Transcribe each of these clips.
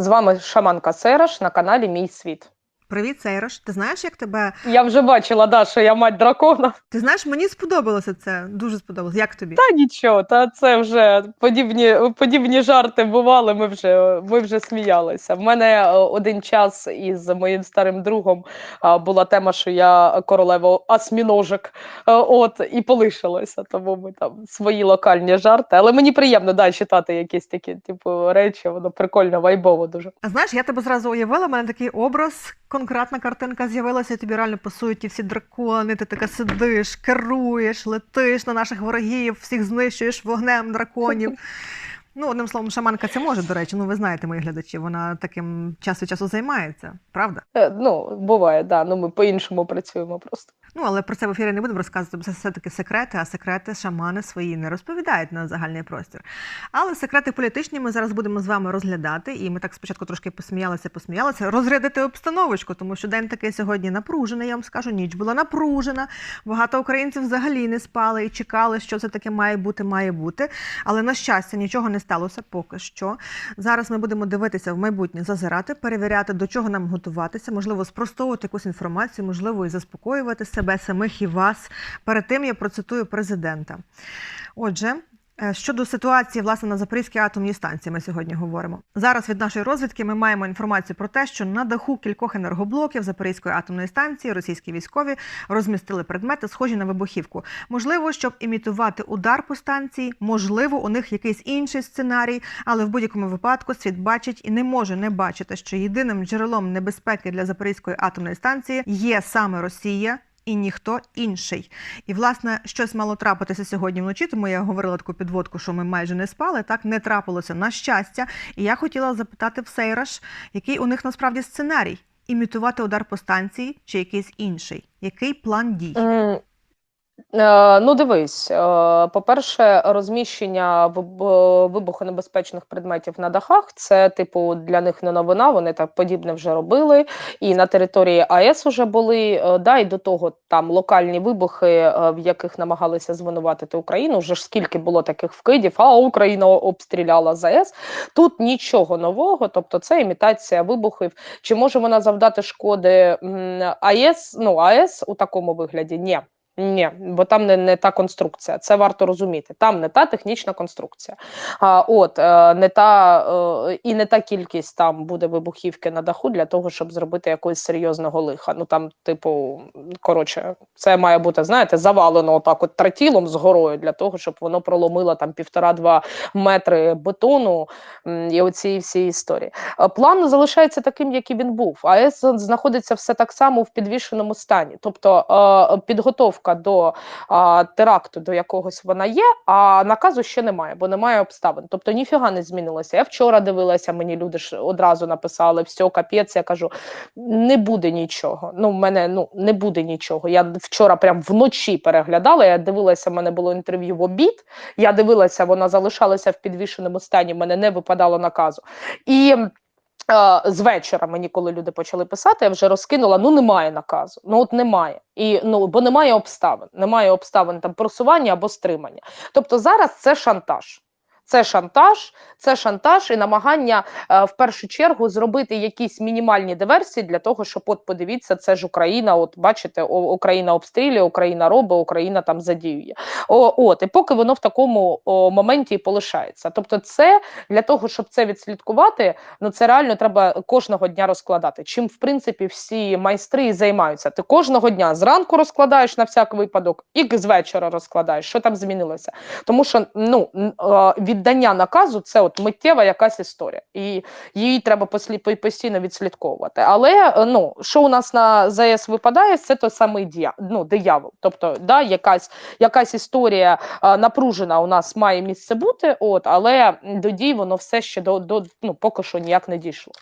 З вами Шаманка Сераш на каналі Мій Світ. Привіт, Сейрош. Ти знаєш, як тебе. Я вже бачила, да, що я мать дракона. Ти знаєш, мені сподобалося це. Дуже сподобалось. Як тобі? Та нічого, та це вже подібні, подібні жарти бували. Ми вже, ми вже сміялися. В мене е, один час із моїм старим другом була тема, що я королева осьміножок, е, от і полишилася. Тому ми там свої локальні жарти. Але мені приємно да, читати якісь такі типу речі. Воно прикольно, вайбово дуже. А знаєш, я тебе зразу уявила, в мене такий образ, конкретна картинка з'явилася, і тобі реально пасують ті всі дракони, ти така сидиш, керуєш, летиш на наших ворогів, всіх знищуєш вогнем драконів. Ну, одним словом, шаманка це може, до речі. Ну, ви знаєте, мої глядачі, вона таким час від часу займається, правда? Е, Ну, буває, да. Ну ми по-іншому працюємо просто. Ну, але про це в ефірі не будемо розказувати, бо це все-таки секрети, а секрети шамани свої не розповідають на загальний простір. Але секрети політичні ми зараз будемо з вами розглядати, і ми так спочатку трошки посміялися, посміялися, розрядити обстановочку, тому що день такий сьогодні напружений, я вам скажу, ніч була напружена. Багато українців взагалі не спали і чекали, що це таке має бути, має бути. Але на щастя, нічого не сталося поки що. Зараз ми будемо дивитися в майбутнє, зазирати, перевіряти, до чого нам готуватися, можливо, спростовувати якусь інформацію, можливо, і заспокоювати себе самих і вас. Перед тим я процитую президента. Отже. Е, Щодо ситуації власне на Запорізькій атомній станції, ми сьогодні говоримо. Зараз від нашої розвідки ми маємо інформацію про те, що на даху кількох енергоблоків Запорізької атомної станції російські військові розмістили предмети, схожі на вибухівку. Можливо, щоб імітувати удар по станції, можливо, у них якийсь інший сценарій, але в будь-якому випадку світ бачить і не може не бачити, що єдиним джерелом небезпеки для Запорізької атомної станції є саме Росія. І ніхто інший. І, власне, щось мало трапитися сьогодні вночі, тому я говорила таку підводку, що ми майже не спали. Так не трапилося на щастя. І я хотіла запитати в Сейраш, який у них насправді сценарій імітувати удар по станції чи якийсь інший? Який план дій? Ну, дивись, е, по-перше, розміщення вибухонебезпечних предметів на дахах це, типу, для них не новина. Вони так подібне вже робили. І на території АЕС вже були. е, Да, і до того там локальні вибухи, е, в яких намагалися звинуватити Україну. Вже ж скільки було таких вкидів, а Україна обстріляла ЗАЕС. Тут нічого нового, тобто це імітація вибухів. Чи може вона завдати шкоди АЕС? Ну, АЕС у такому вигляді? Ні. Ні, бо там не, не та конструкція. Це варто розуміти. Там не та технічна конструкція. А, от е, не та е, і не та кількість там буде вибухівки на даху для того, щоб зробити якогось серйозного лиха. Ну там, типу, коротше, це має бути, знаєте, завалено отак от тротілом з горою для того, щоб воно проломило там півтора-два метри бетону і оці всі історії. Е, План залишається таким, який він був. АЕС знаходиться все так само в підвішеному стані. Тобто е, підготовка до е, теракту до якогось вона є, а наказу ще немає, бо немає обставин. Тобто ніфіга не змінилося. Я вчора дивилася, мені люди ж одразу написали, все, капець, я кажу, не буде нічого. Ну, в мене ну, не буде нічого. Я вчора прям вночі переглядала, я дивилася, в мене було інтерв'ю в обід, я дивилася, вона залишалася в підвішеному стані, в мене не випадало наказу. І з вечора мені, коли люди почали писати, я вже розкинула: ну немає наказу. Ну от немає. І ну бо немає обставин, немає обставин там просування або стримання. Тобто зараз це шантаж. Це шантаж, це шантаж і намагання е, в першу чергу зробити якісь мінімальні диверсії для того, щоб от подивіться, це ж Україна. От бачите, Україна обстрілює, Україна робить, Україна там задіює. О, от і поки воно в такому о, моменті і полишається. Тобто, це для того, щоб це відслідкувати, ну це реально треба кожного дня розкладати. Чим в принципі всі майстри і займаються. Ти кожного дня зранку розкладаєш на всяк випадок, і з вечора розкладаєш, що там змінилося. Тому що ну е, віддання наказу це от миттєва якась історія, і її треба постійно відслідковувати. Але е, ну що у нас на ЗАЕС випадає, це той самий дія, ну, диявол. Тобто, да, якась якась історія е, напружена у нас має місце бути, от але до дій воно все ще до, до ну поки що ніяк не дійшло.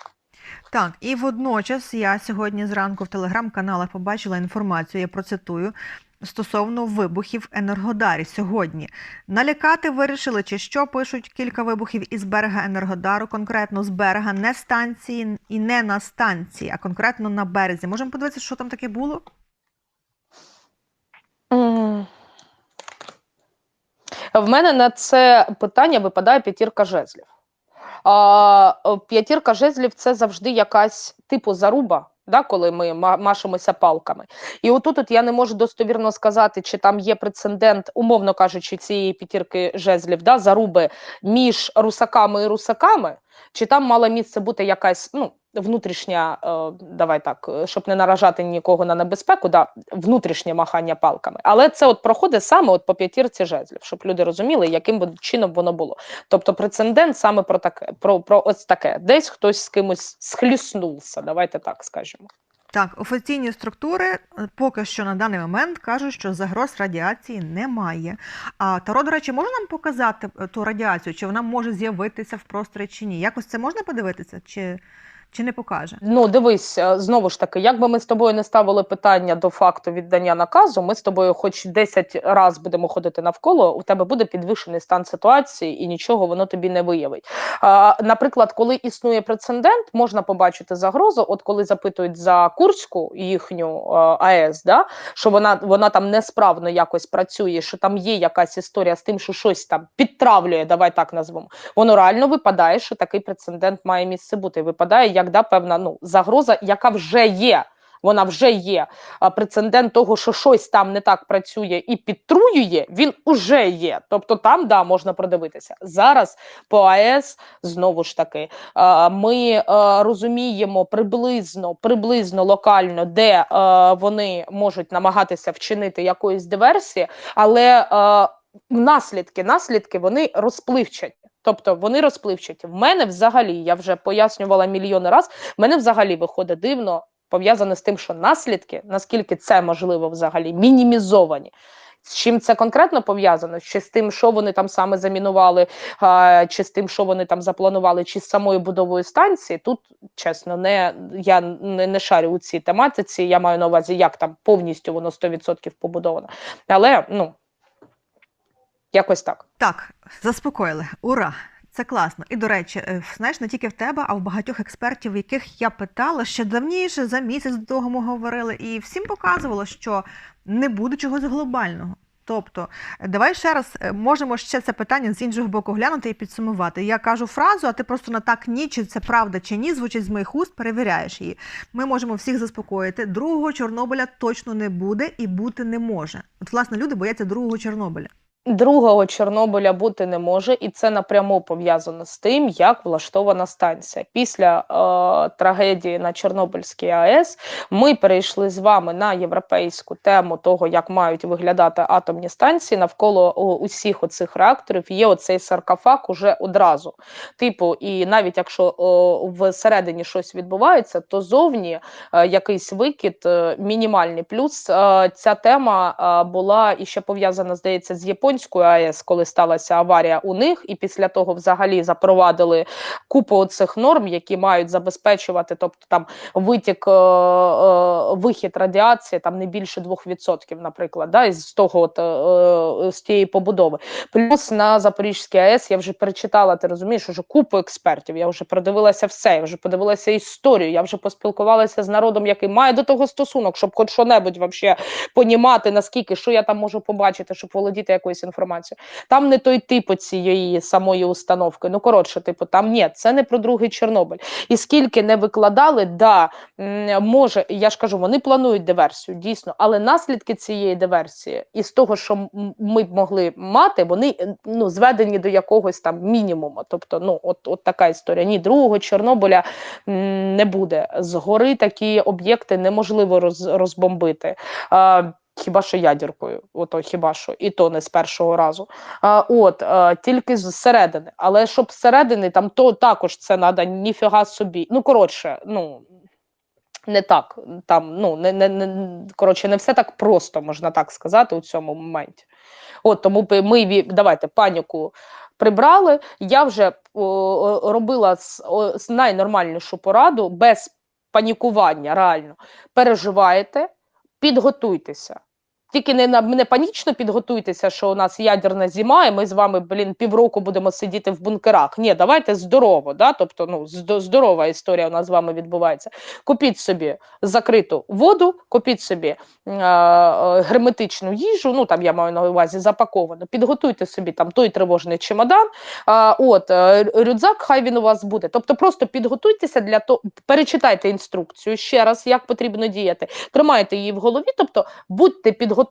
Так, і водночас я сьогодні зранку в телеграм-каналах побачила інформацію, я процитую. Стосовно вибухів Енергодарі сьогодні налякати вирішили, чи що пишуть кілька вибухів із берега Енергодару, конкретно з берега не станції і не на станції, а конкретно на березі. Можемо подивитися, що там таке було? М. В мене на це питання випадає п'ятірка жезлів. П'ятірка жезлів це завжди якась типу заруба. Да, коли ми ма- машемося палками, і отут от я не можу достовірно сказати, чи там є прецедент, умовно кажучи, цієї п'ятірки жезлів, да, заруби між русаками і русаками, чи там мала місце бути якась ну, внутрішня, е, давай так, е, щоб не наражати нікого на небезпеку, да, внутрішнє махання палками. Але це от проходить саме от по п'ятірці жезлів, щоб люди розуміли, яким чином воно було. Тобто прецедент саме про таке, про, про ось таке. Десь хтось з кимось схліснувся, давайте так скажемо. Так, офіційні структури е, поки що на даний момент кажуть, що загроз радіації немає. А Таро, до речі, може нам показати ту радіацію, чи вона може з'явитися в просторі чи ні? Якось це можна подивитися, чи, чи не покаже? Ну, дивись, е, знову ж таки, як би ми з тобою не ставили питання до факту віддання наказу, ми з тобою, хоч 10 разів будемо ходити навколо, у тебе буде підвищений стан ситуації і нічого воно тобі не виявить. А, наприклад, коли існує прецедент, можна побачити загрозу. От коли запитують за Курську їхню е, АЕС, да, що вона, вона там несправно якось працює, що там є якась історія з тим, що щось там підтравлює, давай так назвемо. Воно реально випадає, що такий прецедент має місце бути. Випадає як да, певна ну, загроза, яка вже є. Вона вже є. Прецедент того, що щось там не так працює і підтруює, він уже є. Тобто там да, можна продивитися. Зараз по АЕС знову ж таки ми розуміємо приблизно, приблизно локально, де вони можуть намагатися вчинити якоїсь диверсії, але наслідки, наслідки вони розпливчаті. Тобто вони розпливчаті. В мене взагалі, я вже пояснювала мільйони раз, в мене взагалі виходить дивно, пов'язане з тим, що наслідки, наскільки це можливо взагалі, мінімізовані. З чим це конкретно пов'язано? Чи з тим, що вони там саме замінували, чи з тим, що вони там запланували, чи з самою будовою станції? Тут чесно, не я не, не шарю у цій тематиці. Я маю на увазі, як там повністю воно 100% побудовано. Але ну якось так. Так, заспокоїли. Ура! Це класно. І до речі, е, знаєш, не тільки в тебе, а в багатьох експертів, яких я питала ще давніше, за місяць до того ми говорили, і всім показувало, що не буде чогось глобального. Тобто, е, давай ще раз е, можемо ще це питання з іншого боку глянути і підсумувати. Я кажу фразу, а ти просто на так ні, чи це правда чи ні, звучить з моїх уст, перевіряєш її. Ми можемо всіх заспокоїти. Другого Чорнобиля точно не буде і бути не може. От, власне, люди бояться другого Чорнобиля. Другого Чорнобиля бути не може, і це напряму пов'язано з тим, як влаштована станція. Після е, трагедії на Чорнобильській АЕС ми перейшли з вами на європейську тему того, як мають виглядати атомні станції. Навколо о, усіх оцих реакторів є оцей саркофаг уже одразу. Типу, і навіть якщо о, всередині щось відбувається, то зовні е, якийсь викид е, мінімальний. Плюс е, ця тема е, була і ще пов'язана, здається, з Японією. Японською АЕС, коли сталася аварія у них, і після того взагалі запровадили купу цих норм, які мають забезпечувати, тобто там витік, е, е, вихід радіації там не більше 2%, наприклад, да, із того от, е, з тієї побудови. Плюс на Запорізькій АЕС я вже перечитала, ти розумієш, уже купу експертів. Я вже продивилася все, я вже подивилася історію, я вже поспілкувалася з народом, який має до того стосунок, щоб хоч що-небудь вообще понімати, наскільки що я там можу побачити, щоб володіти якоюсь інформацією. Там не той типу цієї самої установки. Ну коротше, типу, там ні, це не про другий Чорнобиль. І скільки не викладали, да може, я ж кажу, вони планують диверсію, дійсно, але наслідки цієї диверсії і з того, що ми б могли мати, вони е, ну зведені до якогось там мінімуму. Тобто, ну от, от така історія. Ні, другого Чорнобиля не буде. Згори такі об'єкти неможливо роз, розбомбити. Хіба що ядеркою, ото хіба що, і то не з першого разу. А, от а, тільки зсередини. Але щоб зсередини, там то також це треба ніфіга собі. Ну, коротше, ну не так. Там, ну, не, не, не, коротше, не все так просто, можна так сказати, у цьому моменті. От тому ми давайте паніку прибрали. Я вже о, робила о, найнормальнішу пораду без панікування, реально. Переживаєте, підготуйтеся. Тільки не на не панічно підготуйтеся, що у нас ядерна зима, і ми з вами, блін, півроку будемо сидіти в бункерах. Ні, давайте здорово, да? тобто ну, здорова історія у нас з вами відбувається. Купіть собі закриту воду, купіть собі е, е, герметичну їжу, ну там я маю на увазі запаковану, підготуйте собі там той тривожний чемодан, а, от е, рюкзак, хай він у вас буде. Тобто просто підготуйтеся для того, перечитайте інструкцію ще раз, як потрібно діяти, тримайте її в голові, тобто будьте підготовлені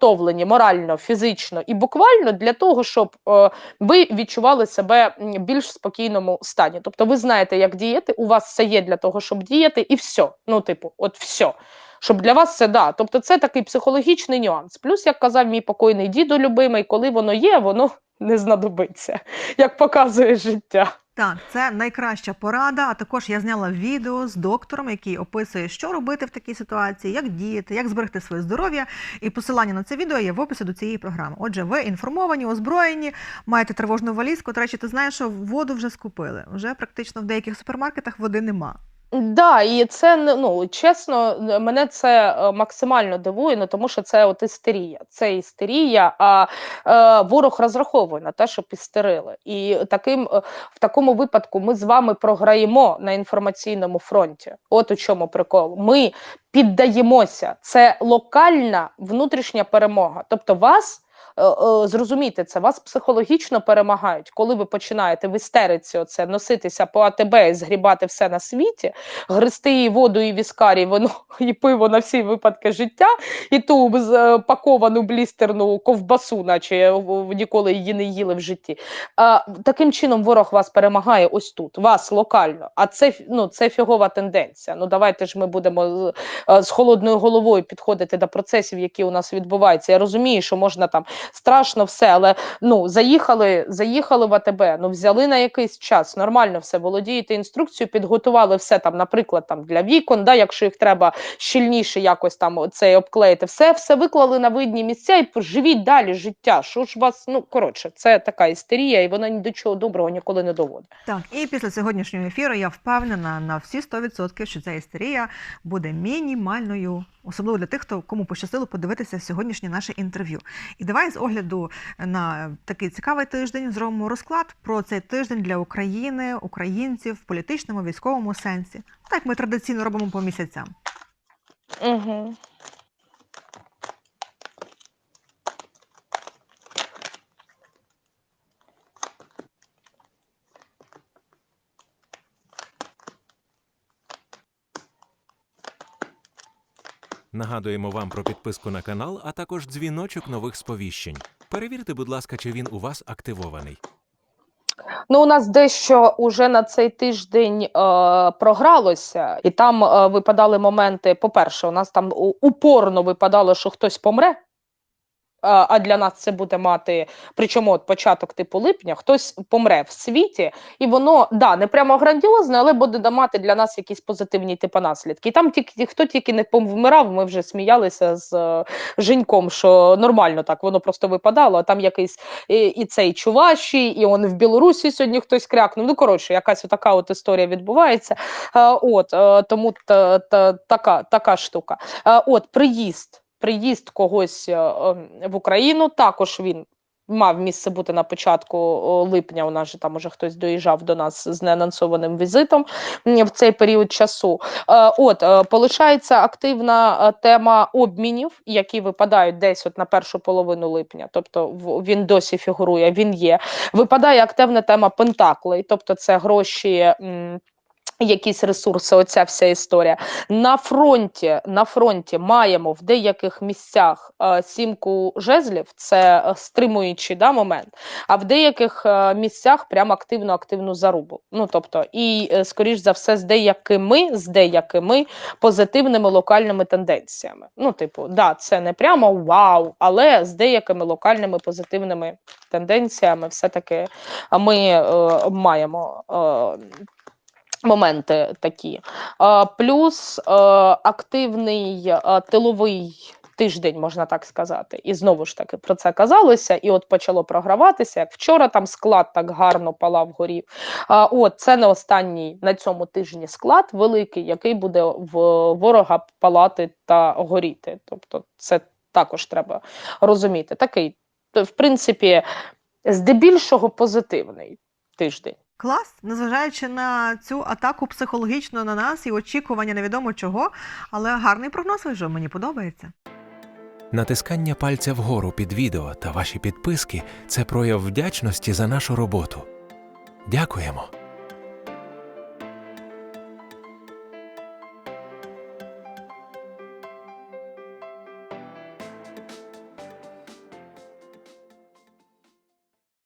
морально, фізично і буквально для того, щоб е, ви відчували себе більш спокійному стані. Тобто, ви знаєте, як діяти, у вас все є для того, щоб діяти, і все. Ну, типу, от все. Щоб для вас це да. Тобто, це такий психологічний нюанс. Плюс, як казав мій покойний дідо любимий, коли воно є, воно не знадобиться, як показує життя. Так, це найкраща порада. А також я зняла відео з доктором, який описує, що робити в такій ситуації, як діяти, як зберегти своє здоров'я. І посилання на це відео є в описі до цієї програми. Отже, ви інформовані, озброєні, маєте тривожну валізку. До речі, ти знаєш, що воду вже скупили. Вже практично в деяких супермаркетах води нема. Да, і це ну чесно, мене це е, максимально дивує, ну тому що це от істерія. Це істерія, а е, ворог розраховує на те, щоб істерили. І таким е, в такому випадку ми з вами програємо на інформаційному фронті. От у чому прикол. Ми піддаємося. Це локальна внутрішня перемога. Тобто вас. Е, е, Зрозумійте це, вас психологічно перемагають, коли ви починаєте в істериці оце носитися по АТБ і згрібати все на світі, гристи і воду, і віскар, і вино, і пиво на всі випадки життя, і ту е, паковану блістерну ковбасу, наче в- ніколи її не їли в житті. А, таким чином ворог вас перемагає ось тут, вас локально. А це ну, це фігова тенденція. Ну давайте ж ми будемо е, з холодною головою підходити до процесів, які у нас відбуваються. Я розумію, що можна там страшно все, але ну заїхали, заїхали в АТБ, ну взяли на якийсь час, нормально все, володієте інструкцією, підготували все там, наприклад, там для вікон, да, якщо їх треба щільніше якось там це обклеїти, все, все виклали на видні місця і живіть далі життя. Що ж вас, ну коротше, це така істерія, і вона ні до чого доброго ніколи не доводить. Так, і після сьогоднішнього ефіру я впевнена на всі 100%, що ця істерія буде мінімальною, особливо для тих, хто кому пощастило подивитися сьогоднішнє наше інтерв'ю. І давай з огляду на такий цікавий тиждень зробимо розклад про цей тиждень для України, українців в політичному, військовому сенсі. Так ми традиційно робимо по місяцям. Угу. Нагадуємо вам про підписку на канал, а також дзвіночок нових сповіщень. Перевірте, будь ласка, чи він у вас активований. Ну, у нас дещо уже на цей тиждень е, програлося, і там е, випадали моменти. По-перше, у нас там упорно випадало, що хтось помре. А а для нас це буде мати, причому от початок типу липня, хтось помре в світі, і воно да не прямо грандіозне, але буде мати для нас якісь позитивні типу наслідки. І там тільки хто тільки не помирав, ми вже сміялися з е, Женьком, що нормально так, воно просто випадало. А там якийсь і, і цей Чуваші, і он в Білорусі сьогодні хтось крякнув. Ну коротше, якась така от історія відбувається. Е, от е, тому та, та, така, така штука. Е, от приїзд, приїзд когось е, е, в Україну. Також він. Мав місце бути на початку липня. У нас же там уже хтось доїжджав до нас з неанонсованим візитом в цей період часу. Е, От е, полишається активна тема обмінів, які випадають десь от на першу половину липня. Тобто він досі фігурує, він є. Випадає активна тема пентаклей, тобто це гроші. Якісь ресурси, оця вся історія на фронті. На фронті маємо в деяких місцях е, сімку жезлів, це е, стримуючий да, момент. А в деяких е, місцях прям активну активну зарубу. Ну тобто, і е, скоріш за все, з деякими, з деякими позитивними локальними тенденціями. Ну, типу, да, це не прямо вау, але з деякими локальними позитивними тенденціями, все-таки е, ми е, маємо. Е, Моменти такі. Е, плюс е, активний е, тиловий тиждень, можна так сказати. І знову ж таки про це казалося, і от почало програватися. Як вчора там склад так гарно палав горів. А, от це не останній на цьому тижні склад великий, який буде в ворога палати та горіти. Тобто, це також треба розуміти. Такий, в принципі, здебільшого позитивний тиждень. Клас, незважаючи на цю атаку психологічно на нас і очікування невідомо чого, але гарний прогноз вийшов, мені подобається. Натискання пальця вгору під відео та ваші підписки це прояв вдячності за нашу роботу. Дякуємо!